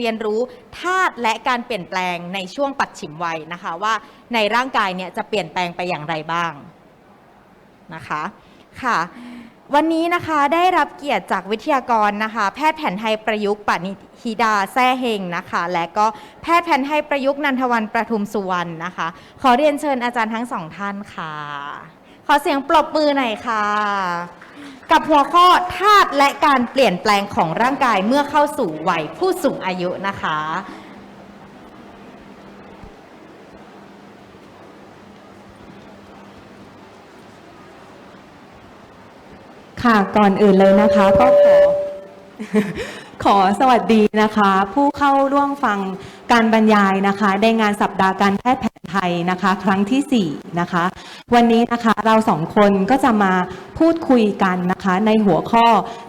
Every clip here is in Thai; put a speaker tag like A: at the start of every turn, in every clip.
A: เรียนรู้ธาตุและการเปลี่ยนแปลงในช่วงปัจฉิมวัยนะคะ ว่าในร่างกายเนี่ยจะเปลี่ยนแปลงไปอย่างไรบ้างนะคะค่ะ วันนี้นะคะได้รับเกียรติจากวิทยากรนะคะ แพทย์แผนไทยประยุกต์ปณิธิดาแซ่เฮงนะคะ และก็แพทย์แผนไทยประยุกต์นันทวันประทุมสุวรรณนะคะ ขอเรียนเชิญอาจารย์ทั้งสองท่านค่ะ ขอเสียงปรบมือหน่อยค่ะ กับหัวข้อธาตุและการเปลี่ยนแปลงของร่างกายเมื่อเข้าสู่วัยผู้สูงอายุนะคะ
B: ค่ะก่อนอื่นเลยนะคะก็ขอ ขอสวัสดีนะคะ ผู้เข้าร่วมฟังการบรรยายนะคะ ในงานสัปดาห์การแพทย์แผนไทยนะคะ ครั้งที่ 4 นะคะ วันนี้นะคะเราสองคนก็จะมาพูดคุยกันนะคะในหัวข้อ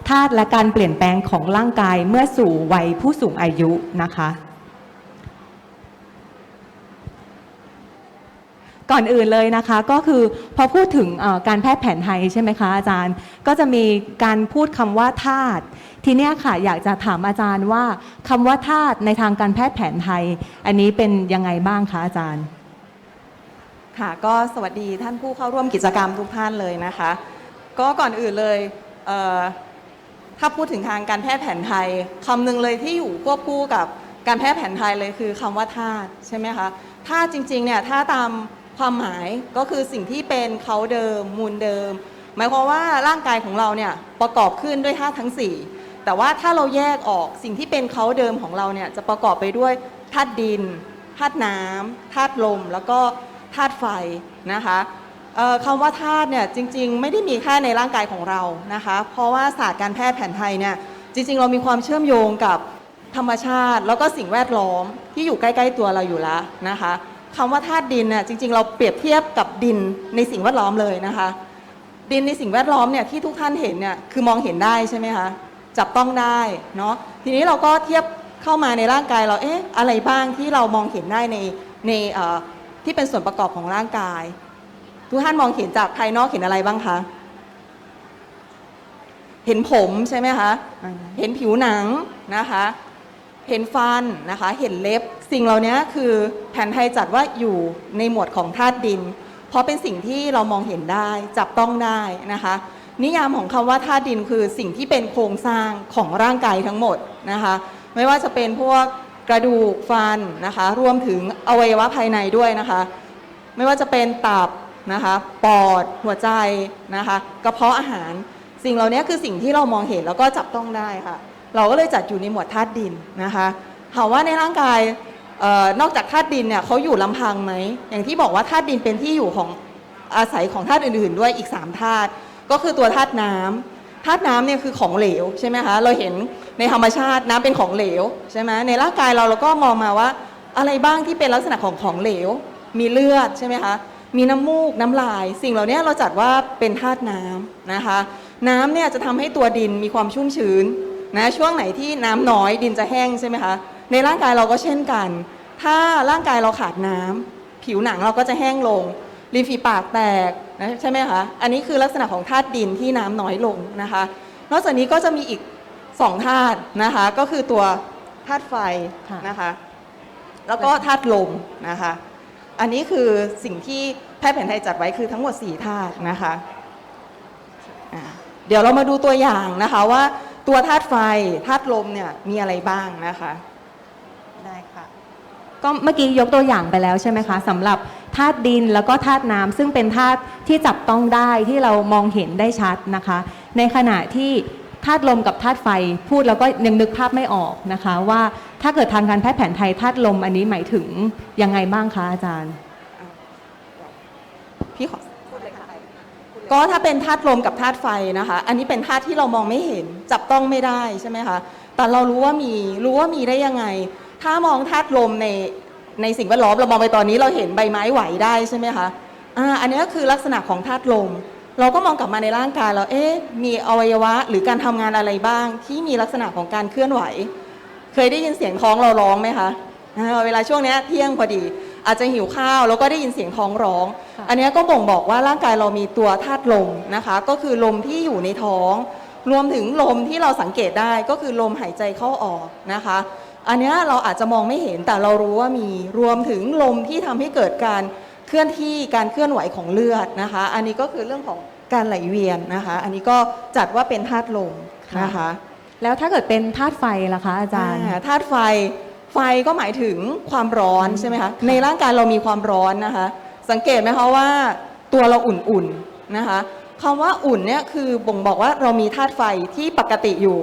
B: ธาตุและการเปลี่ยนแปลงของร่างกายเมื่อสู่วัยผู้สูงอายุนะคะ ก่อนอื่นเลยนะคะก็คือพอพูดถึงการแพทย์แผนไทยใช่ไหมคะอาจารย์ ก็จะมีการพูดคำว่าธาตุทีเนี้ยค่ะอยากจะถามอาจารย์ว่าคำว่าธาตุในทางการแพทย์แผนไทย อันนี้เป็นยังไงบ้างคะอาจารย์
C: ค่ะก็สวัสดีท่านผู้เข้าร่วมกิจกรรมทุกท่านเลยนะคะ ก็ก่อนอื่นเลยเถ้าพูดถึงทางการแพทย์แผนไทยคำหนึ่งเลยที่อยู่ควบคู่กับการแพทย์แผนไทยเลยคือคำว่าธาตุใช่ไหมคะธาตุจริงๆเนี่ยถ้าตามความหมายก็คือสิ่งที่เป็นเขาเดิมมูลเดิม หมายความว่าร่างกายของเราเนี่ยประกอบขึ้นด้วยธาตุทั้ง 4 แต่ว่าถ้าเราแยกออกสิ่งที่เป็นเขาเดิมของเราเนี่ยจะประกอบไปด้วยธาตุดินธาตุน้ำธาตุลม แล้วก็ ธาตุไฟนะคะคำว่าธาตุเนี่ยจริงๆ ไม่ได้มีแค่ในร่างกายของเรานะคะ เพราะว่าศาสตร์การแพทย์แผนไทยเนี่ยจริง ๆ เรามีความเชื่อมโยงกับธรรมชาติ แล้วก็สิ่งแวดล้อมที่อยู่ใกล้ๆตัวเราอยู่แล้วนะคะคำว่าธาตุดินเนี่ยจริง ๆ เราเปรียบเทียบกับดินในสิ่งแวดล้อมเลยนะคะ ดินในสิ่งแวดล้อมเนี่ยที่ทุกท่านเห็นเนี่ยคือมองเห็นได้ใช่ไหมคะจับต้องได้เนาะทีนี้เราก็เทียบเข้ามาในร่างกายเราเอ๊ะอะไรบ้างที่เรามองเห็นได้ในใน ที่เป็นส่วนประกอบของร่างกาย ทุกท่านมองเห็นจากภายนอกเห็นอะไรบ้างคะ เห็นผมใช่ไหมคะ เห็นผิวหนังนะคะ เห็นฟันนะคะ เห็นเล็บ สิ่งเหล่านี้คือแผนไทยจัดว่าอยู่ในหมวดของธาตุดิน เพราะเป็นสิ่งที่เรามองเห็นได้จับต้องได้นะคะนิยามของคำว่าธาตุดินคือสิ่งที่เป็นโครงสร้างของร่างกายทั้งหมดนะคะ ไม่ว่าจะเป็นพวก กระดูกฟันนะคะรวมถึงอวัยวะภายในด้วยนะคะ ไม่ว่าจะเป็นตับนะคะปอดหัวใจนะคะกระเพาะอาหาร สิ่งเหล่านี้คือสิ่งที่เรามองเห็นแล้วก็จับต้องได้ค่ะ เราก็เลยจัดอยู่ในหมวดธาตุดินนะคะถามว่าในร่างกายออนอกจากธาตุดินเนี่ยเขาอยู่ลำพังไหมอย่างที่บอกว่าธาตุดินเป็นที่อยู่ของอาศัยของธาตุอื่น ๆ ด้วยอีก3ธาตุก็คือตัวธาตุน้ำ ธาตุน้ำเนี่ยคือของเหลวใช่ไหมคะเราเห็นในธรรมชาติน้ำเป็นของเหลวใช่ไหมในร่างกายเราเราก็มองมาว่า อะไรบ้างที่เป็นลักษณะของของเหลว มีเลือดใช่ไหมคะมีน้ำมูกน้ำลาย สิ่งเหล่านี้เราจัดว่าเป็นธาตุน้ำนะคะ น้ำเนี่ยจะทำให้ตัวดินมีความชุ่มชื้นนะช่วงไหนที่น้ำน้อยดินจะแห้งใช่ไหมคะในร่างกายเราก็เช่นกัน ถ้าร่างกายเราขาดน้ำผิวหนังเราก็จะแห้งลงริมฝีปากแตก นะใช่ไหมคะอันนี้คือลักษณะของธาตุดินที่น้ำน้อยลงนะคะ นอกจากนี้ก็จะมีอีกสองธาตุนะคะก็คือตัวธาตุไฟ
B: ค่ะ
C: นะคะแล้วก็ธาตุลมนะคะ อันนี้คือสิ่งที่แพทย์แผนไทยจัดไว้คือทั้งหมด4ธาตุนะคะอ่าเดี๋ยวเรามาดูตัวอย่างนะคะว่าตัวธาตุไฟธาตุลมเนี่ยมีอะไรบ้างนะคะ
B: ได้ค่ะ ก็เมื่อกี้ยกตัวอย่างไปแล้วใช่ไหมคะสำหรับธาตุดินแล้วก็ธาตุน้ำซึ่งเป็นธาตุที่จับต้องได้ที่เรามองเห็นได้ชัดนะคะ ในขณะที่ธาตุลมกับธาตุไฟพูดแล้วก็ยังนึกภาพไม่ออกนะคะ ว่าถ้าเกิดทางการแพทย์แผนไทยธาตุลมอันนี้หมายถึงยังไงบ้างคะอาจารย์
C: พี่ขอก็ถ้าเป็นธาตุลมกับธาตุไฟนะคะ อันนี้เป็นธาตุที่เรามองไม่เห็นจับต้องไม่ได้ใช่ไหมคะแต่เรารู้ว่ามีรู้ว่ามีได้ยังไง ถ้ามองธาตุลมในในสิ่งแวดล้อมเรามองไปตอนนี้เราเห็นใบไม้ไหวได้ใช่ไหมคะอ่าอันนี้ก็คือลักษณะของธาตุลม เราก็มองกลับมาในร่างกายเราเอ๊ะมีอวัยวะหรือการทำงานอะไรบ้าง ที่มีลักษณะของการเคลื่อนไหว เคยได้ยินเสียงท้องเราร้องไหมคะอ่าเวลาช่วงเนี้ยเที่ยงพอดี อาจจะหิวข้าวแล้วก็ได้ยินเสียงท้องร้อง
B: ค่ะ
C: อันเนี้ยก็บ่งบอกว่าร่างกายเรามีตัวธาตุลมนะคะ ก็คือลมที่อยู่ในท้อง รวมถึงลมที่เราสังเกตได้ก็คือลมหายใจเข้าออกนะคะ อันเนี้ยเราอาจจะมองไม่เห็นแต่เรารู้ว่ามีรวมถึงลมที่ทำให้เกิดการเคลื่อนที่การเคลื่อนไหวของเลือดนะคะ อันนี้ก็คือเรื่องของการไหลเวียนนะคะ อันนี้ก็จัดว่าเป็นธาตุลมนะคะ
B: แล้วถ้าเกิดเป็นธาตุไฟล่ะคะ อาจารย์
C: อ่าธาตุไฟไฟก็หมายถึงความร้อนใช่ไหมคะในร่างกายเรามีความร้อนนะคะ สังเกตไหมคะว่าตัวเราอุ่นๆนะคะคำว่าอุ่นเนี่ยคือบ่งบอกว่าเรามีธาตุไฟที่ปกติอยู่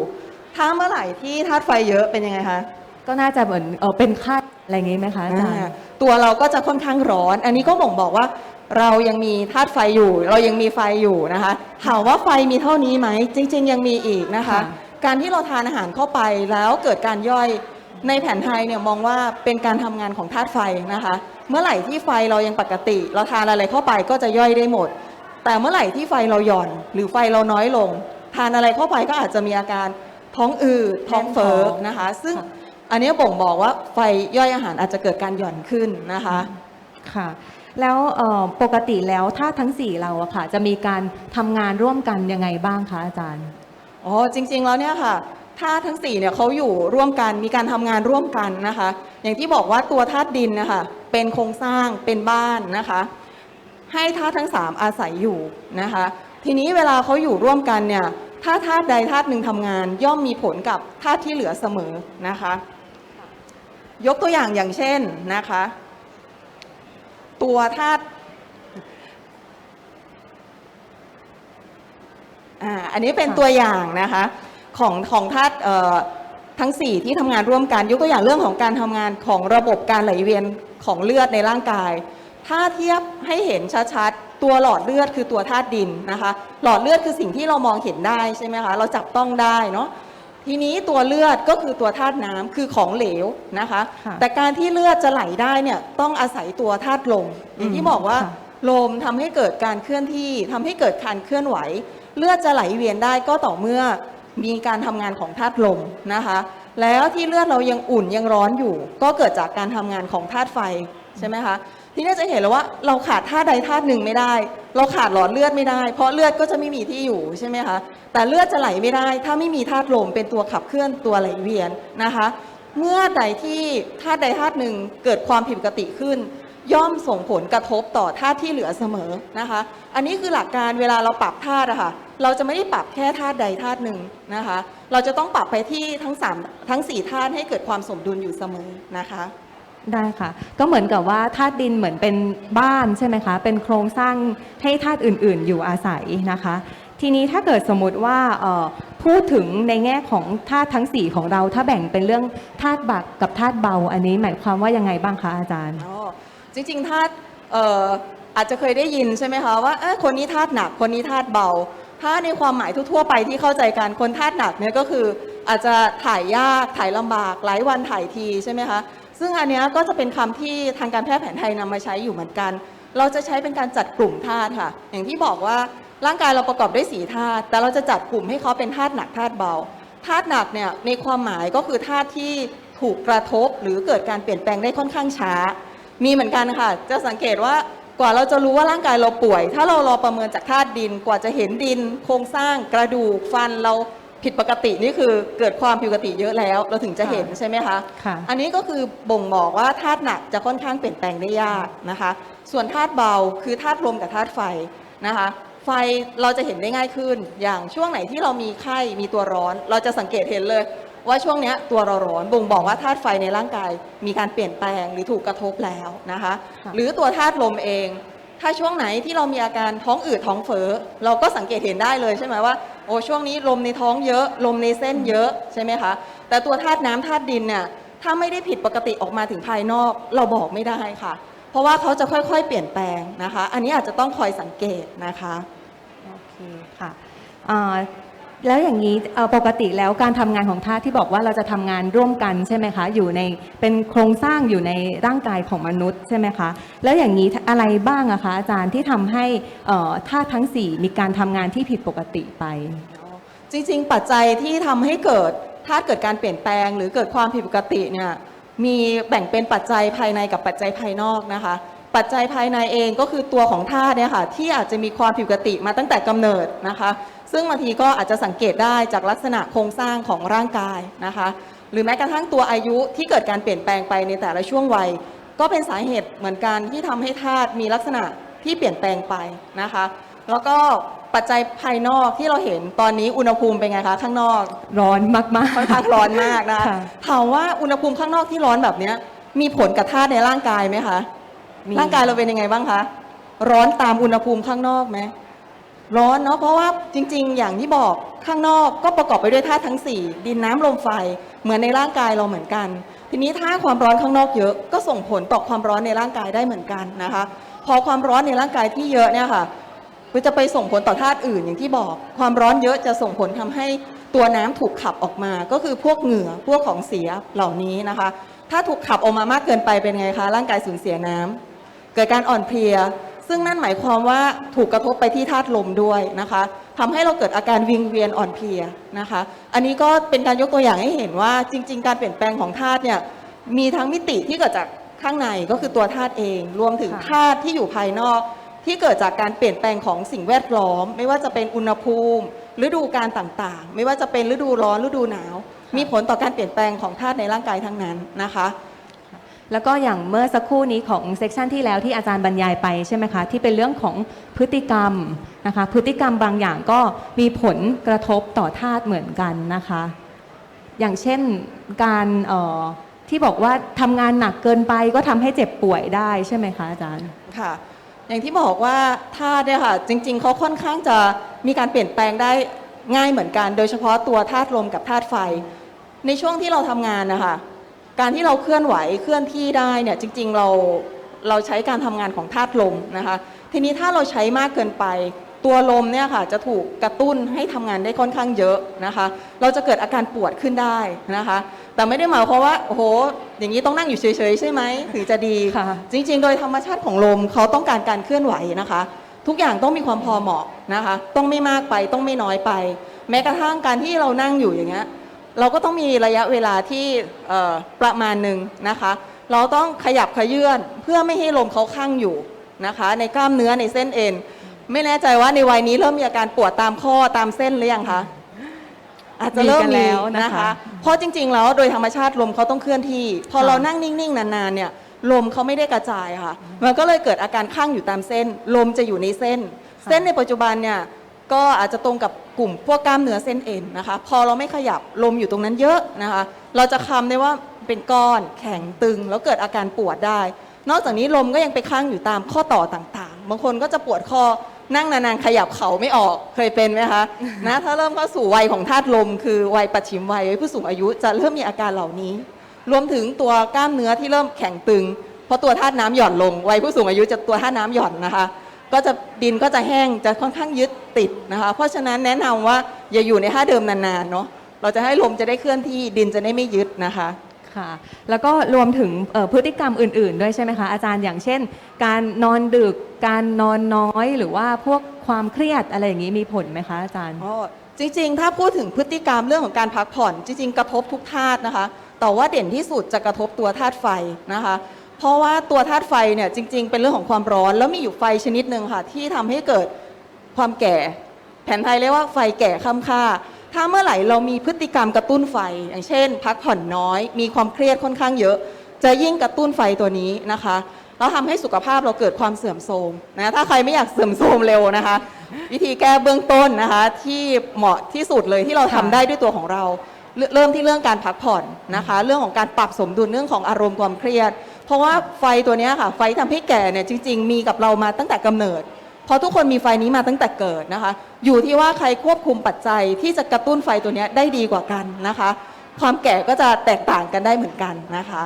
C: ถ้าเมื่อไหร่ที่ธาตุไฟเยอะเป็นยังไงคะ
B: ก็น่าจะเหมือนเออเป็นไข้อะไรอย่างงี้ไหมคะอาจารย์
C: อ่าตัวเราก็จะค่อนข้างร้อน อันนี้ก็บ่งบอกว่า เรายังมีธาตุไฟอยู่ เรายังมีไฟอยู่นะคะถามว่าไฟมีเท่านี้ไหมจริง ๆ ยังมีอีกนะคะ
B: ค่ะ
C: การที่เราทานอาหารเข้าไปแล้วเกิดการย่อยในแผนไทยเนี่ยมองว่าเป็นการทำงานของธาตุไฟนะคะ เมื่อไหร่ที่ไฟเรายังปกติ เราทานอะไรเข้าไปก็จะย่อยได้หมด แต่เมื่อไหร่ที่ไฟเราหย่อน หรือไฟเราน้อยลง ทานอะไรเข้าไปก็อาจจะมีอาการท้องอืดท้องเฟ้อนะคะ ซึ่ง
B: ค่ะ
C: อันนี้บ่งบอกว่าไฟย่อยอาหารอาจจะเกิดการหย่อนขึ้นนะคะ
B: ค่ะ แล้วเอ่อปกติแล้วธาตุทั้ง 4 เราอะค่ะ จะมีการทำงานร่วมกันยังไงบ้างคะอาจารย์
C: อ๋อ จริง ๆ แล้วเนี่ยค่ะธาตุทั้ง4เนี่ยเขาอยู่ร่วมกันมีการทำงานร่วมกันนะคะ อย่างที่บอกว่าตัวธาตุดินนะคะเป็นโครงสร้างเป็นบ้านนะคะ ให้ธาตุทั้ง 3 อาศัยอยู่นะคะ ทีนี้เวลาเขาอยู่ร่วมกันเนี่ยถ้าธาตุใดธาตุหนึ่งทำงาน ย่อมมีผลกับธาตุที่เหลือเสมอนะคะ ยกตัวอย่างอย่างเช่นนะคะ ตัวธาตุอันนี้เป็นตัวอย่างนะคะของของธาตุทั้ง 4 ที่ทำงานร่วมกัน ยกตัวอย่างเรื่องของการทำงานของระบบการไหลเวียนของเลือดในร่างกาย ถ้าเทียบให้เห็นชัดๆ ตัวหลอดเลือดคือตัวธาตุดินนะคะ หลอดเลือดคือสิ่งที่เรามองเห็นได้ใช่ไหมคะ เราจับต้องได้เนาะ ทีนี้ตัวเลือดก็คือตัวธาตุน้ำคือของเหลวนะคะ
B: ค่ะ
C: แต่การที่เลือดจะไหลได้เนี่ยต้องอาศัยตัวธาตุลมอย่างที่บอกว่า
B: ค่ะ
C: ลมทำให้เกิดการเคลื่อนที่ทำให้เกิดการเคลื่อนไหว เลือดจะไหลเวียนได้ก็ต่อเมื่อมีการทำงานของธาตุลมนะคะ แล้วที่เลือดเรายังอุ่นยังร้อนอยู่ ก็เกิดจากการทำงานของธาตุไฟใช่ไหมคะ ทีนี้จะเห็นแล้วว่าเราขาดธาใดธาหนึ่งไม่ได้ เราขาดหลอดเลือดไม่ได้ เพราะเลือดก็จะไม่มีที่อยู่ใช่ไหมคะแต่เลือดจะไหลไม่ได้ ถ้าไม่มีธาตุลมเป็นตัวขับเคลื่อนตัวไหลเวียนนะคะ เมื่อใดที่ธาตุใดธาตุหนึ่งเกิดความผิดปกติขึ้น ย่อมส่งผลกระทบต่อธาตุที่เหลือเสมอนะคะ อันนี้คือหลักการเวลาเราปรับธาตุอะค่ะเราจะไม่ได้ปรับแค่ธาตุใดธาตุหนึ่งนะคะ เราจะต้องปรับไปที่ทั้งสามทั้งสี่ธาตุให้เกิดความสมดุลอยู่เสมอนะคะ
B: ได้ค่ะ ก็เหมือนกับว่าธาตุดินเหมือนเป็นบ้านใช่ไหมคะ เป็นโครงสร้างให้ธาตุอื่น ๆ อยู่อาศัยนะคะ ทีนี้ถ้าเกิดสมมติว่าพูดถึงในแง่ของธาตุทั้ง 4 ของเรา ถ้าแบ่งเป็นเรื่องธาตุบักกับธาตุเบา อันนี้หมายความว่ายังไงบ้างคะอาจารย์
C: จริงๆธาตุอาจจะเคยได้ยินใช่ไหมคะว่าคนนี้ธาตุหนักคนนี้ธาตุเบา ถ้าในความหมายทั่วๆไปที่เข้าใจกันคนธาตุหนักเนี่ยก็คืออาจจะถ่ายยากถ่ายลำบากหลายวันถ่ายทีใช่ไหมคะ ซึ่งอันนี้ก็จะเป็นคำที่ทางการแพทย์แผนไทยนำมาใช้อยู่เหมือนกัน เราจะใช้เป็นการจัดกลุ่มธาตุค่ะ อย่างที่บอกว่าร่างกายเราประกอบด้วยสีธาตุแต่เราจะจัดกลุ่มให้เขาเป็นธาตุหนักธาตุเบาธาตุหนักเนี่ยในความหมายก็คือธาตุที่ถูกกระทบหรือเกิดการเปลี่ยนแปลงได้ค่อนข้างช้า มีเหมือนกันค่ะ จะสังเกตว่ากว่าเราจะรู้ว่าร่างกายเราป่วย ถ้าเรารอประเมินจากธาตุดินกว่าจะเห็นดิน โครงสร้างกระดูกฟันเรา ผิดปกตินี่คือเกิดความผิดปกติเยอะแล้ว เราถึงจะเห็นใช่ไหมคะ
B: ค่ะ
C: อันนี้ก็คือบ่งบอกว่าธาตุหนักจะค่อนข้างเปลี่ยนแปลงได้ยากนะคะ ส่วนธาตุเบาคือธาตุลมกับธาตุไฟนะคะ ไฟเราจะเห็นได้ง่ายขึ้น อย่างช่วงไหนที่เรามีไข้มีตัวร้อน เราจะสังเกตเห็นเลย ว่าช่วงเนี้ยตัวเราร้อนบ่งบอกว่าธาตุไฟในร่างกาย มีการเปลี่ยนแปลงหรือถูกกระทบแล้วนะคะ
B: ค่ะ
C: หรือตัวธาตุลมเอง ถ้าช่วงไหนที่เรามีอาการท้องอืดท้องเฟ้อเราก็สังเกตเห็นได้เลยใช่ไหมว่าโอ้ช่วงนี้ลมในท้องเยอะ ลมในเส้นเยอะใช่ไหมคะแต่ตัวธาตุน้ำธาตุดินเนี่ยถ้าไม่ได้ผิดปกติออกมาถึงภายนอก เราบอกไม่ได้ค่ะ เพราะว่าเขาจะค่อยๆ เปลี่ยนแปลงนะคะ อันนี้อาจจะต้องคอยสังเกตนะคะ
B: โอเคค่ะอ่า แล้วอย่างนี้เอ่อปกติแล้วการทำงานของธาตุที่บอกว่าเราจะทำงานร่วมกันใช่ไหมคะ อยู่ในเป็นโครงสร้างอยู่ในร่างกายของมนุษย์ใช่ไหมคะแล้วอย่างนี้อะไรบ้างอะคะอาจารย์ที่ทำให้เอ่อธาตุทั้ง4มีการทำงานที่ผิดปกติไป
C: จริงๆ ปัจจัยที่ทำให้เกิดถ้าเกิดการเปลี่ยนแปลง หรือเกิดความผิดปกติเนี่ยมีแบ่งเป็นปัจจัยภายในกับปัจจัยภายนอกนะคะ ปัจจัยภายในเองก็คือตัวของธาตุเนี่ยค่ะที่อาจจะมีความผิดปกติมาตั้งแต่กำเนิดนะคะ ซึ่งบางทีก็อาจจะสังเกตได้จากลักษณะโครงสร้างของร่างกายนะคะ หรือแม้กระทั่งตัวอายุที่เกิดการเปลี่ยนแปลงไปในแต่ละช่วงวัย ก็เป็นสาเหตุเหมือนกันที่ทำให้ธาตุมีลักษณะที่เปลี่ยนแปลงไปนะคะ แล้วก็ปัจจัยภายนอกที่เราเห็นตอนนี้อุณหภูมิเป็นไงคะข้างนอก
B: ร้อนมากๆ
C: ค่อนข้างร้อนมากนะคะ
B: ค่ะ
C: ถามว่าอุณหภูมิข้างนอกที่ร้อนแบบเนี้ยมีผลกับธาตุในร่างกายไหมคะ
B: มี
C: ร่างกายเราเป็นยังไงบ้างคะร้อนตามอุณหภูมิข้างนอกไหม ร้อนเนาะเพราะว่าจริง ๆ อย่างที่บอกข้างนอกก็ประกอบไปด้วยธาตุทั้ง 4 ดินน้ำลมไฟเหมือนในร่างกายเราเหมือนกัน ทีนี้ถ้าความร้อนข้างนอกเยอะก็ส่งผลต่อความร้อนในร่างกายได้เหมือนกันนะคะ พอความร้อนในร่างกายที่เยอะเนี่ยค่ะก็จะไปส่งผลต่อธาตุอื่นอย่างที่บอก ความร้อนเยอะจะส่งผลทำให้ตัวน้ำถูกขับออกมา ก็คือพวกเหงื่อพวกของเสียเหล่านี้นะคะ ถ้าถูกขับออกมามากเกินไปเป็นไงคะร่างกายสูญเสียน้ำเกิดการอ่อนเพลีย ซึ่งนั่นหมายความว่าถูกกระทบไปที่ธาตุลมด้วยนะคะทำให้เราเกิดอาการวิงเวียนอ่อนเพลียนะคะ อันนี้ก็เป็นการยกตัวอย่างให้เห็นว่าจริง ๆ การเปลี่ยนแปลงของธาตุเนี่ยมีทั้งมิติที่เกิดจากข้างในก็คือตัวธาตุเอง รวมถึงธาตุที่อยู่ภายนอก ที่เกิดจากการเปลี่ยนแปลงของสิ่งแวดล้อม ไม่ว่าจะเป็นอุณหภูมิฤดูการต่างๆ ไม่ว่าจะเป็นฤดูร้อนฤดูหนาว มีผลต่อการเปลี่ยนแปลงของธาตุในร่างกายทั้งนั้นนะคะ
B: แล้วก็อย่างเมื่อสักครู่นี้ของเซกชันที่แล้วที่อาจารย์บรรยายไปใช่ไหมคะที่เป็นเรื่องของพฤติกรรมนะคะพฤติกรรมบางอย่างก็มีผลกระทบต่อธาตุเหมือนกันนะคะ อย่างเช่นการออที่บอกว่าทำงานหนักเกินไปก็ทำให้เจ็บป่วยได้ใช่ไหมคะอาจารย์
C: ค่ะอย่างที่บอกว่าธาตุเนี่ยค่ะจริง ๆเขาค่อนข้างจะมีการเปลี่ยนแปลงได้ง่ายเหมือนกัน โดยเฉพาะตัวธาตุลมกับธาตุไฟ ในช่วงที่เราทำงานนะคะ การที่เราเคลื่อนไหวเคลื่อนที่ได้เนี่ยจริงๆเราเราใช้การทำงานของธาตุลมนะคะ ทีนี้ถ้าเราใช้มากเกินไป ตัวลมเนี่ยค่ะจะถูกกระตุ้นให้ทำงานได้ค่อนข้างเยอะนะคะ เราจะเกิดอาการปวดขึ้นได้นะคะ แต่ไม่ได้หมายความว่าโอ้โหอย่างนี้ต้องนั่งอยู่เฉยๆใช่ไหมถึงจะดี
B: ค่ะ
C: จริง ๆ โดยธรรมชาติของลมเขาต้องการการเคลื่อนไหวนะคะ ทุกอย่างต้องมีความพอเหมาะนะคะ ต้องไม่มากไปต้องไม่น้อยไป แม้กระทั่งการที่เรานั่งอยู่อย่างเงี้ย เราก็ต้องมีระยะเวลาที่เอ่อประมาณหนึ่งนะคะ เราต้องขยับขยื่นเพื่อไม่ให้ลมเขาข้างอยู่นะคะ ในกล้ามเนื้อในเส้นเอ็นไม่แน่ใจว่าในวัยนี้เริ่มมีอาการปวดตามข้อตามเส้นหรือยังคะอาจจะเริ่ม
B: มีกัน
C: มี
B: แล้วนะคะ
C: นะคะ เพราะจริงๆแล้วโดยธรรมชาติลมเขาต้องเคลื่อนที่ พอ
B: ค่ะ
C: เรานั่งนิ่งๆนานๆเนี่ยลมเขาไม่ได้กระจายค่ะ มันก็เลยเกิดอาการข้างอยู่ตามเส้น ลมจะอยู่ในเส้น เส้นในปัจจุบันเนี่ย ก็อาจจะตรงกับกลุ่มพวกกล้ามเนื้อเส้นเอ็นนะคะ พอเราไม่ขยับลมอยู่ตรงนั้นเยอะนะคะ เราจะคำได้ว่าเป็นก้อนแข็งตึง แล้วเกิดอาการปวดได้ นอกจากนี้ลมก็ยังไปค้างอยู่ตามข้อต่อต่างๆ บางคนก็จะปวดคอนั่งนานๆขยับเขาไม่ออกเคยเป็นไหมคะนะถ้าเริ่มเข้าสู่วัยของธาตุลม คือวัยปัจฉิมวัยวัยผู้สูงอายุจะเริ่มมีอาการเหล่านี้ รวมถึงตัวกล้ามเนื้อที่เริ่มแข็งตึง เพราะตัวธาตุน้ำหย่อนลงวัยผู้สูงอายุจะตัวธาตุน้ำหย่อนนะคะ ก็จะดินก็จะแห้งจะค่อนข้างยึดติดนะคะ เพราะฉะนั้นแนะนำว่าอย่าอยู่ในท่าเดิมนานๆเนาะเราจะให้ลมจะได้เคลื่อนที่ดินจะได้ไม่ยึดนะคะ
B: ค่ะแล้วก็รวมถึงเอ่อพฤติกรรมอื่น ๆ ด้วยใช่ไหมคะอาจารย์อย่างเช่น การนอนดึกการนอนน้อยหรือว่าพวกความเครียดอะไรอย่างนี้มีผลไหมคะอาจารย์
C: อ๋อจริง ๆ ถ้าพูดถึงพฤติกรรมเรื่องของการพักผ่อน จริง ๆ กระทบทุกธาตุนะคะ แต่ว่าเด่นที่สุดจะกระทบตัวธาตุไฟนะคะ เพราะว่าตัวธาตุไฟเนี่ยจริง ๆ เป็นเรื่องของความร้อน แล้วมีอยู่ไฟชนิดหนึ่งค่ะ ที่ทำให้เกิดความแก่ แผนไทยเรียกว่าไฟแก่ข้ามค่า ถ้าเมื่อไหร่เรามีพฤติกรรมกระตุ้นไฟ อย่างเช่น พักผ่อนน้อย มีความเครียดค่อนข้างเยอะ จะยิ่งกระตุ้นไฟตัวนี้นะคะแล้วทำให้สุขภาพเราเกิดความเสื่อมโทรมนะถ้าใครไม่อยากเสื่อมโทรมเร็วนะคะ วิธีแก้เบื้องต้นนะคะ ที่เหมาะที่สุดเลยที่เราทำ
B: ค่ะ
C: ได้ด้วยตัวของเรา เริ่มที่เรื่องการพักผ่อนนะคะ เรื่องของการปรับสมดุลเรื่องของอารมณ์ความเครียด เพราะว่าไฟตัวเนี้ยค่ะ ไฟทำให้แก่เนี่ยจริง ๆ มีกับเรามาตั้งแต่กำเนิด เพราะทุกคนมีไฟนี้มาตั้งแต่เกิดนะคะ อยู่ที่ว่าใครควบคุมปัจจัยที่จะกระตุ้นไฟตัวนี้ได้ดีกว่ากันนะคะ ความแก่ก็จะแตกต่างกันได้เหมือนกันนะคะ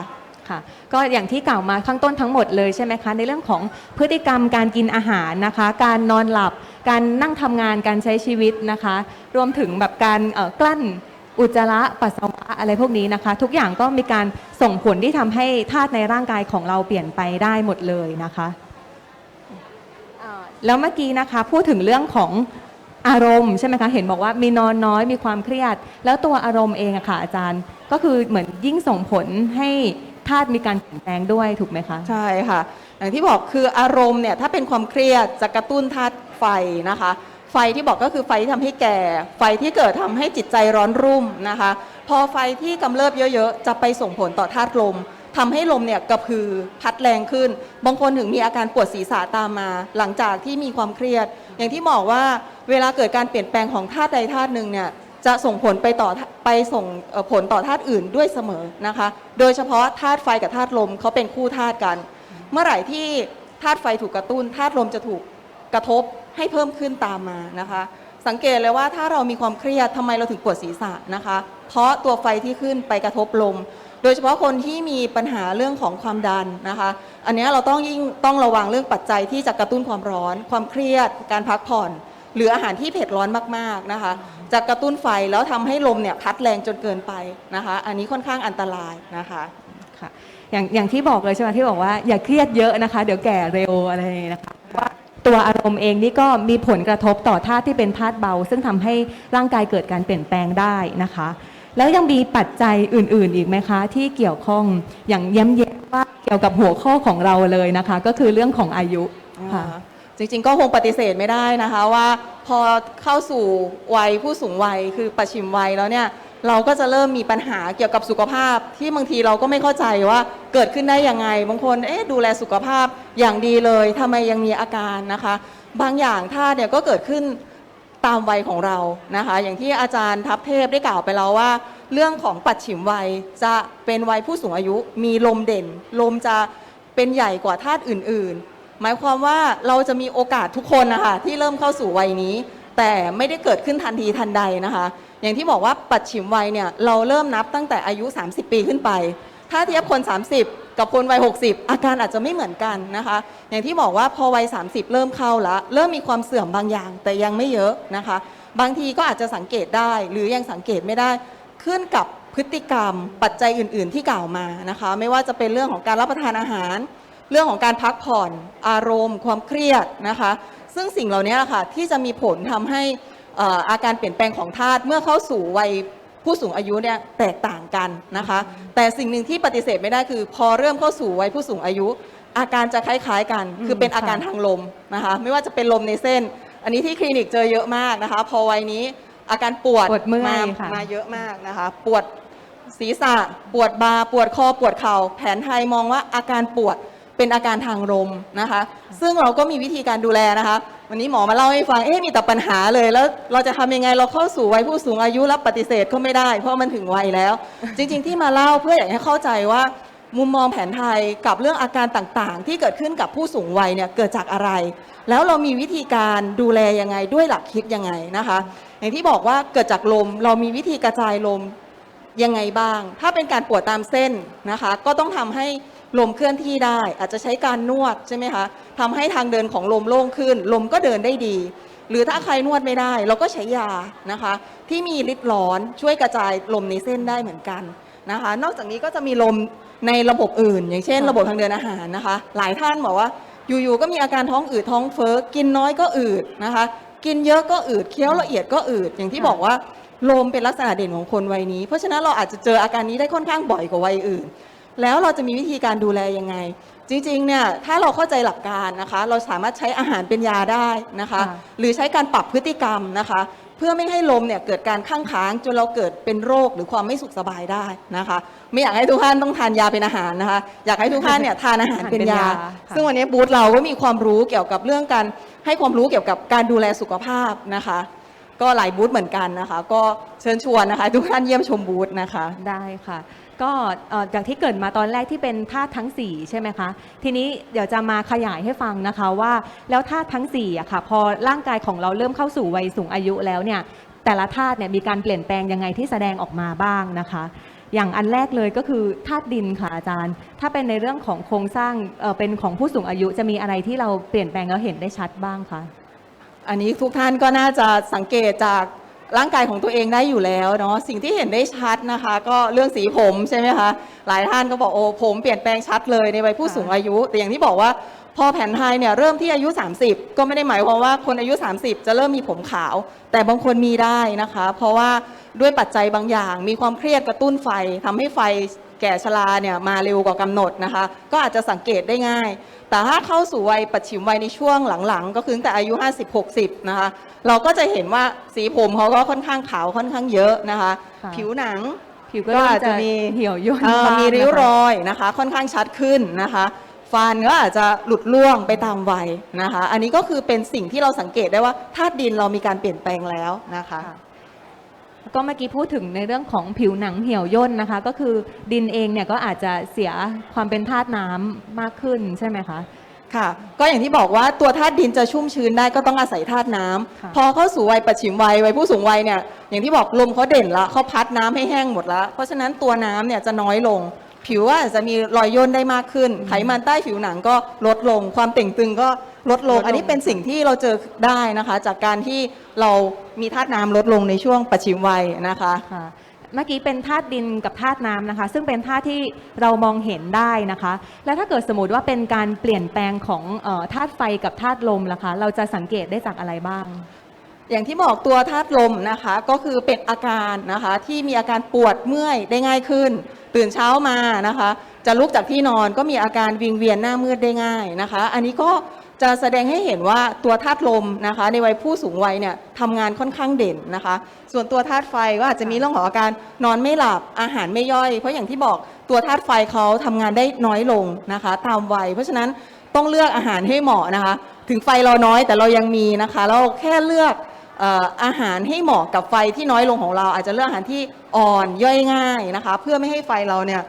B: ค่ะก็อย่างที่กล่าวมาข้างต้นทั้งหมดเลยใช่ไหมคะ ในเรื่องของพฤติกรรมการกินอาหารนะคะ การนอนหลับ การนั่งทำงานการใช้ชีวิตนะคะ รวมถึงแบบการกลั้น อุจจาระปัสสาวะอะไรพวกนี้นะคะ ทุกอย่างก็มีการส่งผลที่ทำให้ธาตุในร่างกายของเราเปลี่ยนไปได้หมดเลยนะคะเอ่อแล้วเมื่อกี้นะคะพูดถึงเรื่องของอารมณ์ใช่ไหมคะเห็นบอกว่ามีนอนน้อยมีความเครียด แล้วตัวอารมณ์เองอะค่ะอาจารย์ ก็คือเหมือนยิ่งส่งผลให้ธาตุมีการเปลี่ยนแปลงด้วยถูกไหมคะ
C: ใช่ค่ะ อย่างที่บอกคืออารมณ์เนี่ยถ้าเป็นความเครียดจะกระตุ้นธาตุไฟนะคะไฟ ไฟที่บอกก็คือไฟที่ทำให้แก่ ไฟที่เกิดทำให้จิตใจร้อนรุ่มนะคะ พอไฟที่กำเริบเยอะๆ จะไปส่งผลต่อธาตุลมทำให้ลมเนี่ยกระพือพัดแรงขึ้น บางคนถึงมีอาการปวดศีรษะตามมา หลังจากที่มีความเครียด อย่างที่บอกว่าเวลาเกิดการเปลี่ยนแปลงของธาตุใดธาตุหนึ่งเนี่ยจะส่งผลไปต่อไปส่งเอ่อผลต่อธาตุอื่นด้วยเสมอนะคะ โดยเฉพาะธาตุไฟกับธาตุลมเขาเป็นคู่ธาตุกัน เมื่อไหร่ที่ธาตุไฟถูกกระตุ้นธาตุลมจะถูก กระทบให้เพิ่มขึ้นตามมานะคะ สังเกตเลยว่าถ้าเรามีความเครียดทำไมเราถึงปวดศีรษะนะคะ เพราะตัวไฟที่ขึ้นไปกระทบลม โดยเฉพาะคนที่มีปัญหาเรื่องของความดันนะคะ อันนี้เราต้องยิ่งต้องระวังเรื่องปัจจัยที่จะกระตุ้นความร้อน ความเครียด การพักผ่อน หรืออาหารที่เผ็ดร้อนมากๆนะคะจะกระตุ้นไฟแล้วทำให้ลมเนี่ยพัดแรงจนเกินไปนะคะ อันนี้ค่อนข้างอันตรายนะคะ
B: ค่ะอย่างอย่างที่บอกเลยใช่ไหมที่บอกว่าอย่าเครียดเยอะนะคะ เดี๋ยวแก่เร็วอะไรอย่างนี้นะคะว่า ตัวอารมณ์เองนี่ก็มีผลกระทบต่อธาตุที่เป็นธาตุเบา ซึ่งทำให้ร่างกายเกิดการเปลี่ยนแปลงได้นะคะ แล้วยังมีปัจจัยอื่น ๆ อีกไหมคะ ที่เกี่ยวข้องอย่างเย้มๆว่าเกี่ยวกับหัวข้อของเราเลยนะคะ ก็คือเรื่องของอายุค่ะ
C: อ่าจริงๆก็คงปฏิเสธไม่ได้นะคะว่าพอเข้าสู่วัยผู้สูงวัยคือประชิมวัยแล้วเนี่ย เราก็จะเริ่มมีปัญหาเกี่ยวกับสุขภาพ ที่บางทีเราก็ไม่เข้าใจว่าเกิดขึ้นได้ยังไง บางคนเอ๊ะดูแลสุขภาพอย่างดีเลยทำไมยังมีอาการนะคะ บางอย่างท่าตุเนี่ยก็เกิดขึ้นตามวัยของเรานะคะ อย่างที่อาจารย์ทัพเทพได้กล่าวไปแล้วว่า เรื่องของปัจฉิมวัยจะเป็นวัยผู้สูงอายุ มีลมเด่น ลมจะเป็นใหญ่กว่าธาตุอื่น ๆ หมายความว่าเราจะมีโอกาสทุกคนนะคะที่เริ่มเข้าสู่วัยนี้ แต่ไม่ได้เกิดขึ้นทันทีทันใดนะคะ อย่างที่บอกว่าปัจฉิมวัยเนี่ยเราเริ่มนับตั้งแต่อายุ 30 ปีขึ้นไป ถ้าเทียบคน 30 กับคนวัย 60 อาการอาจจะไม่เหมือนกันนะคะ อย่างที่บอกว่าพอวัย 30 เริ่มเข้าละเริ่มมีความเสื่อมบางอย่าง แต่ยังไม่เยอะนะคะ บางทีก็อาจจะสังเกตได้หรือยังสังเกตไม่ได้ขึ้นกับพฤติกรรมปัจจัยอื่น ๆ ที่กล่าวมานะคะ ไม่ว่าจะเป็นเรื่องของการรับประทานอาหาร เรื่องของการพักผ่อน อารมณ์ ความเครียดนะคะ ซึ่งสิ่งเหล่านี้แหละค่ะที่จะมีผลทำให้เอ่ออาการเปลี่ยนแปลงของธาตุเมื่อเข้าสู่วัยผู้สูงอายุเนี่ยแตกต่างกันนะคะ แต่สิ่งหนึ่งที่ปฏิเสธไม่ได้คือ พอเริ่มเข้าสู่วัยผู้สูงอายุ อาการจะคล้ายๆกัน
B: อืม
C: คือเป็นอาการ
B: ค่ะ
C: ทางลมนะคะ ไม่ว่าจะเป็นลมในเส้น อันนี้ที่คลินิกเจอเยอะมากนะคะ พอวัยนี้อาการปวด
B: ปวดเมื่อย
C: มา
B: ค่ะ
C: มาเยอะมากนะคะ ปวดศีรษะ ปวดบาปวดคอปวดเข่า แผนไทยมองว่าอาการปวด เป็นอาการทางลมนะคะ ซึ่งเราก็มีวิธีการดูแลนะคะ วันนี้หมอมาเล่าให้ฟัง เอ๊ะมีแต่ปัญหาเลย แล้วเราจะทำยังไงเราเข้าสู่วัยผู้สูงอายุแล้วปฏิเสธก็ไม่ได้ เพราะมันถึงวัยแล้ว จริง ๆ ที่มาเล่าเพื่ออยากให้เข้าใจว่า มุมมองแผนไทยกับเรื่องอาการต่างๆ ที่เกิดขึ้นกับผู้สูงวัยเนี่ยเกิดจากอะไร แล้วเรามีวิธีการดูแลยังไงด้วยหลักคิดยังไงนะคะ อย่างที่บอกว่าเกิดจากลมเรามีวิธีกระจายลมยังไงบ้าง ถ้าเป็นการปวดตามเส้นนะคะ ก็ต้องทำให้ ลมเคลื่อนที่ได้ อาจจะใช้การนวดใช่ไหมคะทำให้ทางเดินของลมโล่งขึ้น ลมก็เดินได้ดี หรือถ้าใครนวดไม่ได้ เราก็ใช้ยานะคะ ที่มีฤทธิ์ร้อนช่วยกระจายลมในเส้นได้เหมือนกันนะคะ นอกจากนี้ก็จะมีลมในระบบอื่น อย่างเช่น ระบบทางเดินอาหารนะคะ หลายท่านบอกว่าอยู่ๆก็มีอาการท้องอืดท้องเฟ้อกินน้อยก็อืดนะคะ กินเยอะก็อืดเคี้ยวละเอียดก็อืดอย่างที่บอกว่าลมเป็นลักษณะเด่นของคนวัยนี้ เพราะฉะนั้นเราอาจจะเจออาการนี้ได้ค่อนข้างบ่อยกว่าวัยอื่น แล้วเราจะมีวิธีการดูแลยังไง จริงๆเนี่ยถ้าเราเข้าใจหลักการนะคะ เราสามารถใช้อาหารเป็นยาได้นะคะ
B: ค่ะ
C: หรือใช้การปรับพฤติกรรมนะคะ เพื่อไม่ให้ลมเนี่ยเกิดการข้างค้างจนเราเกิดเป็นโรคหรือความไม่สุขสบายได้นะคะ ไม่อยากให้ทุกท่านต้องทานยาเป็นอาหารนะคะ อยากให้ทุกท่านเนี่ยทานอาหารเป็นยา
B: ค่ะ
C: ซึ่งวันนี้บูธเราก็มีความรู้เกี่ยวกับเรื่องการให้ความรู้เกี่ยวกับการดูแลสุขภาพนะคะ ก็หลายบูธเหมือนกันนะคะ ก็เชิญชวนนะคะ ทุกท่านเยี่ยมชมบูธนะคะ
B: ได้ค่ะ ก็เอ่อจากที่เกริดมาตอนแรกที่เป็นธาตุทั้ง 4 ใช่ไหมคะ ทีนี้เดี๋ยวจะมาขยายให้ฟังนะคะว่า แล้วธาตุทั้ง4อะค่ะพอร่างกายของเราเริ่มเข้าสู่วัยสูงอายุแล้วเนี่ยแต่ละธาตุเนี่ยมีการเปลี่ยนแปลงยังไงที่แสดงออกมาบ้างนะคะ อย่างอันแรกเลยก็คือธาตุดินค่ะอาจารย์ ถ้าเป็นในเรื่องของโครงสร้างเอ่อเป็นของผู้สูงอายุจะมีอะไรที่เราเปลี่ยนแปลงแล้วเห็นได้ชัดบ้างคะ
C: อันนี้ทุกท่านก็น่าจะสังเกตจาก ร่างกายของตัวเองได้อยู่แล้วเนาะสิ่งที่เห็นได้ชัดนะคะ ก็เรื่องสีผมใช่ไหมคะหลายท่านก็บอกโอ้ผมเปลี่ยนแปลงชัดเลยในวัยผู้สูงอายุ แต่อย่างที่บอกว่าพอแผนไทยเนี่ยเริ่มที่อายุ 30 ก็ไม่ได้หมายความว่าคนอายุ 30 จะเริ่มมีผมขาว แต่บางคนมีได้นะคะ เพราะว่าด้วยปัจจัยบางอย่าง มีความเครียดกระตุ้นไฟทำให้ไฟ ก่ชราเนี่ยมาเร็วกว่ากำหนดนะคะ ก็อาจจะสังเกตได้ง่าย แต่ถ้าเข้าสู่วัยปัจฉิมวัยในช่วงหลังๆ ก็คือตั้งแต่อายุ 50-60 นะคะ เราก็จะเห็นว่าสีผมเขาก็ค่อนข้างขาวค่อนข้างเยอะนะคะ
B: ค่ะ
C: ผิวหนัง
B: ผิวก็
C: ก็อา
B: อา
C: จ
B: จ
C: จะ
B: จะ
C: มี
B: มีเหี่ยวย่น
C: เอ่อ
B: บ้าง
C: มีริ้ว
B: นะคะ
C: รอยนะคะ ค่อนข้างชัดขึ้นนะคะ ฟันก็อาจจะหลุดร่วงไปตามวัยนะคะ อันนี้ก็คือเป็นสิ่งที่เราสังเกตได้ว่าธาตุดินเรามีการเปลี่ยนแปลงแล้วนะคะ
B: ค่ะแล้ว ก็เมื่อกี้พูดถึงในเรื่องของผิวหนังเหี่ยวย่นนะคะ ก็คือดินเองเนี่ยก็อาจจะเสียความเป็นธาตุน้ำมากขึ้นใช่ไหมคะ
C: ค่ะ ก็อย่างที่บอกว่าตัวธาตุดินจะชุ่มชื้นได้ก็ต้องอาศัยธาตุน้ำ
B: ค่ะ
C: พอเข้าสู่วัยปัจฉิมวัยวัยผู้สูงวัยเนี่ยอย่างที่บอกลมเขาเด่นละเขาพัดน้ำให้แห้งหมดแล้วเพราะฉะนั้นตัวน้ำเนี่ยจะน้อยลง ผิวก็อาจจะมีรอยย่นได้มากขึ้น ไขมันใต้ผิวหนังก็ลดลง ความเต่งตึงก็ ลดลง
B: ลดลง
C: อันนี้เป็นสิ่งที่เราเจอได้นะคะ จากการที่เรามีธาตุน้ำลดลงในช่วงปัจฉิมวัยนะคะ
B: ค่ะเมื่อกี้เป็นธาตุดินกับธาตุน้ำนะคะ ซึ่งเป็นธาตุที่เรามองเห็นได้นะคะ แล้วถ้าเกิดสมมติว่าเป็นการเปลี่ยนแปลงของเออธาตุไฟกับธาตุลมล่ะคะ เราจะสังเกตได้จากอะไรบ้าง
C: อย่างที่บอกตัวธาตุลมนะคะก็คือเป็นอาการนะคะที่มีอาการปวดเมื่อยได้ง่ายขึ้น ตื่นเช้ามานะคะ จะลุกจากที่นอนก็มีอาการวิงเวียนหน้ามืดได้ง่ายนะคะ อันนี้ก็ จะแสดงให้เห็นว่าตัวธาตุลมนะคะ ในวัยผู้สูงวัยเนี่ยทำงานค่อนข้างเด่นนะคะ ส่วนตัวธาตุไฟก็อาจจะมีเรื่องของอาการนอนไม่หลับอาหารไม่ย่อย เพราะอย่างที่บอกตัวธาตุไฟเขาทำงานได้น้อยลงนะคะ ตามวัย เพราะฉะนั้นต้องเลือกอาหารให้เหมาะนะคะ ถึงไฟเราน้อยแต่เรายังมีนะคะ เราแค่เลือกอาหารให้เหมาะกับไฟที่น้อยลงของเรา อาจจะเลือกอาหารที่อ่อนย่อยง่ายนะคะ เพื่อไม่ให้ไฟเราเนี่ย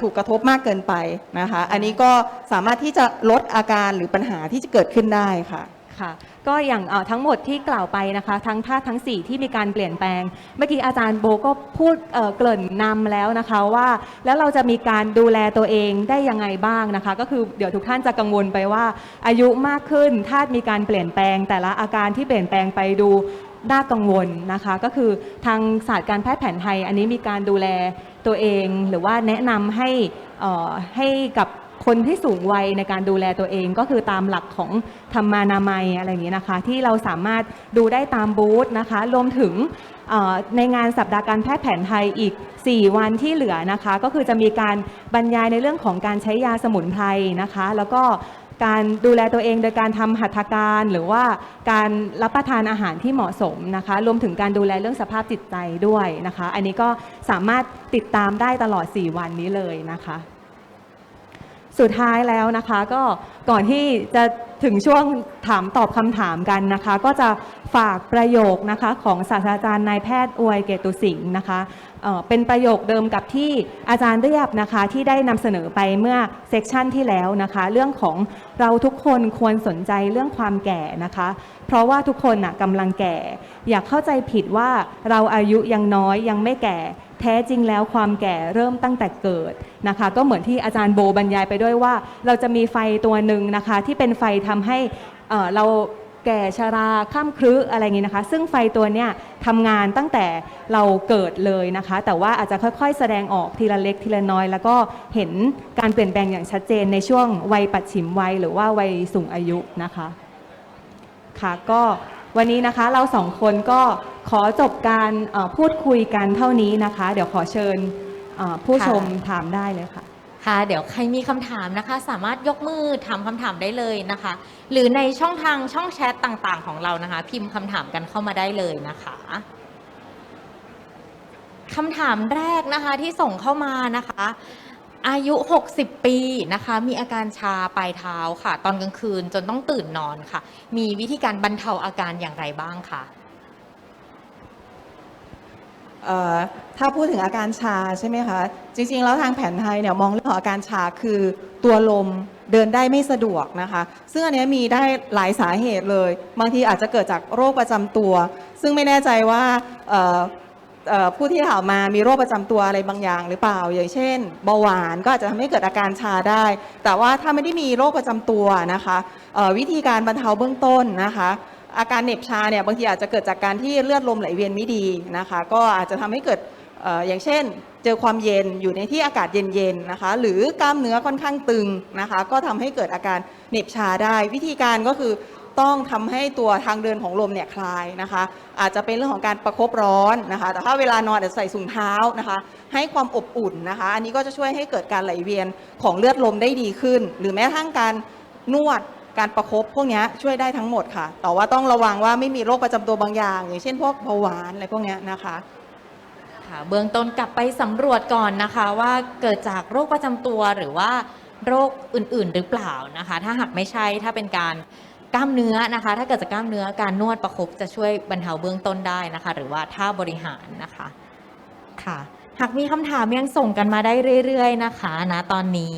C: ถูกกระทบมากเกินไปนะคะ อันนี้ก็สามารถที่จะลดอาการหรือปัญหาที่จะเกิดขึ้นได้ค่ะ
B: ค่ะก็อย่างทั้งหมดที่กล่าวไปนะคะ ทั้งธาตุทั้ง 4 ที่มีการเปลี่ยนแปลง เมื่อกี้อาจารย์โบก็พูดเเกริ่นนำแล้วนะคะว่า แล้วเราจะมีการดูแลตัวเองได้ยังไงบ้างนะคะ ก็คือเดี๋ยวทุกท่านจะกังวลไปว่า อายุมากขึ้นธาตุมีการเปลี่ยนแปลง แต่ละอาการที่เปลี่ยนแปลงไปดูน่ากังวลนะคะ ก็คือทางศาสตร์การแพทย์แผนไทย อันนี้มีการดูแล ตัวเอง หรือว่าแนะนำให้ให้กับคนที่สูงวัยในการดูแลตัวเองก็คือตามหลักของธรรมานามัยอะไรอย่างนี้นะคะ ที่เราสามารถดูได้ตามบูธนะคะ รวมถึงในงานสัปดาห์การแพทย์แผนไทยอีก 4 วันที่เหลือนะคะ ก็คือจะมีการบรรยายในเรื่องของการใช้ยาสมุนไพรนะคะ แล้วก็ การดูแลตัวเองโดยการทำหัตถการ หรือว่าการรับประทานอาหารที่เหมาะสมนะคะ รวมถึงการดูแลเรื่องสภาพจิตใจด้วยนะคะ อันนี้ก็สามารถติดตามได้ตลอด 4 วันนี้เลยนะคะ สุดท้ายแล้วนะคะก็ก่อนที่จะถึงช่วงถามตอบคำถามกันนะคะ ก็จะฝากประโยคนะคะของศาสตราจารย์นายแพทย์อวยเกตุสิงห์นะคะ เป็นประโยคเดิมกับที่อาจารย์เรียบนะคะที่ได้นำเสนอไปเมื่อเซกชันที่แล้วนะคะ เรื่องของเราทุกคนควรสนใจเรื่องความแก่นะคะ เพราะว่าทุกคนนะกำลังแก่ อย่าเข้าใจผิดว่าเราอายุยังน้อยยังไม่แก่แท้จริงแล้วความแก่เริ่มตั้งแต่เกิดนะคะ ก็เหมือนที่อาจารย์โบบรรยายไปด้วยว่า เราจะมีไฟตัวหนึ่งนะคะ ที่เป็นไฟทำให้เรา แก่ชราข้ามครึอะไรอย่างนี้นะคะ ซึ่งไฟตัวเนี้ยทำงานตั้งแต่เราเกิดเลยนะคะ แต่ว่าอาจจะค่อยๆ แสดงออกทีละเล็กทีละน้อย แล้วก็เห็นการเปลี่ยนแปลงอย่างชัดเจนในช่วงวัยปัจฉิมวัยหรือว่าวัยสูงอายุนะคะค่ะก็วันนี้นะคะเราสองคนก็ขอจบการเอ่อพูดคุยกันเท่านี้นะคะ เดี๋ยวขอเชิญเอ่อผู้ชมถามได้เลยค่ะ
A: ค่ะเดี๋ยวใครมีคำถามนะคะ สามารถยกมือถามคำถามได้เลยนะคะ หรือในช่องทางช่องแชทต่างๆ ของเรานะคะ พิมพ์คำถามกันเข้ามาได้เลยนะคะคำถามแรกนะคะที่ส่งเข้ามานะคะ อายุ 60 ปีนะคะ มีอาการชาปลายเท้าค่ะ ตอนกลางคืนจนต้องตื่นนอนค่ะ มีวิธีการบรรเทาอาการอย่างไรบ้างคะ
C: เอ่อถ้าพูดถึงอาการชาใช่ไหมคะจริงๆแล้วทางแผนไทยเนี่ยมองเรื่องของอาการชาคือตัวลมเดินได้ไม่สะดวกนะคะ ซึ่งอันเนี้ยมีได้หลายสาเหตุเลย บางทีอาจจะเกิดจากโรคประจำตัว ซึ่งไม่แน่ใจว่าผู้ที่ถามมามีโรคประจำตัวอะไรบางอย่างหรือเปล่า อย่างเช่นเบาหวานก็อาจจะทำให้เกิดอาการชาได้ แต่ว่าถ้าไม่ได้มีโรคประจำตัวนะคะวิธีการบรรเทาเบื้องต้นนะคะ อาการเหน็บชาเนี่ยบางทีอาจจะเกิดจากการที่เลือดลมไหลเวียนไม่ดีนะคะก็อาจจะทำให้เกิดอย่างเช่น เจอความเย็นอยู่ในที่อากาศเย็นๆนะคะหรือกล้ามเนื้อค่อนข้างตึงนะคะก็ทำให้เกิดอาการเหน็บชาได้ วิธีการก็คือต้องทำให้ตัวทางเดินของลมเนี่ยคลายนะคะ อาจจะเป็นเรื่องของการประคบร้อนนะคะ แต่ถ้าเวลานอนอาจจะใส่ถุงเท้านะคะ ให้ความอบอุ่นนะคะ อันนี้ก็จะช่วยให้เกิดการไหลเวียนของเลือดลมได้ดีขึ้น หรือแม้กระทั่งการนวด การประคบพวกเนี้ยช่วยได้ทั้งหมดค่ะ แต่ว่าต้องระวังว่าไม่มีโรคประจำตัวบางอย่าง อย่างเช่นพวกเบาหวานอะไรพวกเนี้ยนะคะ
A: ค่ะเบื้องต้นกลับไปสำรวจก่อนนะคะว่าเกิดจากโรคประจำตัวหรือว่าโรคอื่นๆหรือเปล่านะคะ ถ้าหากไม่ใช่ถ้าเป็นการกล้ามเนื้อนะคะ ถ้าเกิดจากกล้ามเนื้อการนวดประคบจะช่วยบรรเทาเบื้องต้นได้นะคะ หรือว่าท่าบริหารนะคะค่ะ หากมีคำถามยังส่งกันมาได้เรื่อย ๆ นะคะนะตอนนี้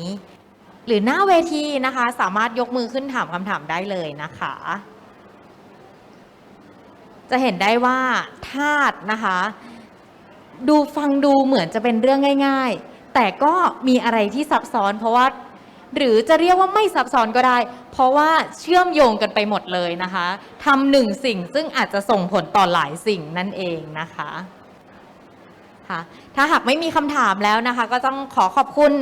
A: หรือหน้าเวทีนะคะ สามารถยกมือขึ้นถามคำถามได้เลยนะคะ จะเห็นได้ว่าธาตุนะคะ ดูฟังดูเหมือนจะเป็นเรื่องง่าย ๆ แต่ก็มีอะไรที่ซับซ้อน เพราะว่าหรือจะเรียกว่าไม่ซับซ้อนก็ได้ เพราะว่าเชื่อมโยงกันไปหมดเลยนะคะทำหนึ่งสิ่งซึ่งอาจจะส่งผลต่อหลายสิ่งนั่นเองนะคะ ค่ะถ้าหากไม่มีคำถามแล้วนะคะ ก็ต้องขอขอบคุณ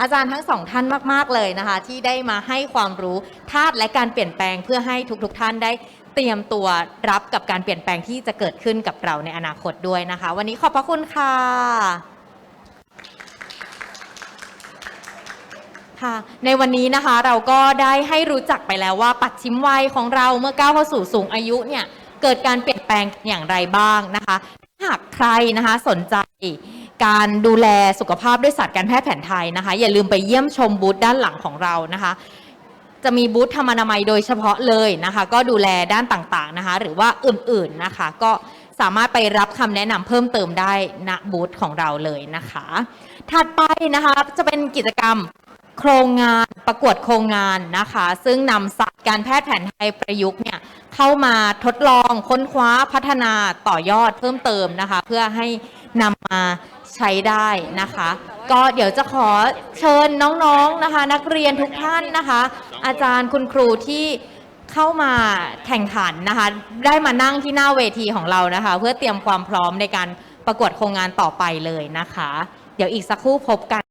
A: อาจารย์ทั้งสองท่านมาก ๆ เลยนะคะ ที่ได้มาให้ความรู้ธาตุและการเปลี่ยนแปลงเพื่อให้ทุกๆท่านได้เตรียมตัวรับกับการเปลี่ยนแปลงที่จะเกิดขึ้นกับเราในอนาคตด้วยนะคะ วันนี้ขอบพระคุณค่ะค่ะในวันนี้นะคะเราก็ได้ให้รู้จักไปแล้วว่าปัดชิมวัยของเราเมื่อก้าวเข้าสู่สูงอายุเนี่ยเกิดการเปลี่ยนแปลงอย่างไรบ้างนะคะ หากใครนะคะสนใจการดูแลสุขภาพด้วยศาสตร์การแพทย์แผนไทยนะคะ อย่าลืมไปเยี่ยมชมบูธด้านหลังของเรานะคะ จะมีบูธธรรมนามัยโดยเฉพาะเลยนะคะ ก็ดูแลด้านต่างๆนะคะ หรือว่าอื่นๆนะคะ ก็สามารถไปรับคำแนะนำเพิ่มเติมได้ณบูธของเราเลยนะคะ ถัดไปนะคะจะเป็นกิจกรรมโครงงานประกวดโครงงานนะคะ ซึ่งนำศาสตร์การแพทย์แผนไทยประยุกต์เนี่ย เข้ามาทดลองค้นคว้าพัฒนาต่อยอดเพิ่มเติมนะคะ เพื่อให้นำมาใช้ได้นะคะ ก็เดี๋ยวจะขอเชิญน้องๆนะคะ นักเรียนทุกท่านนะคะ อาจารย์คุณครูที่เข้ามาแข่งขันนะคะ ได้มานั่งที่หน้าเวทีของเรานะคะ เพื่อเตรียมความพร้อมในการประกวดโครงงานต่อไปเลยนะคะ เดี๋ยวอีกสักครู่พบกัน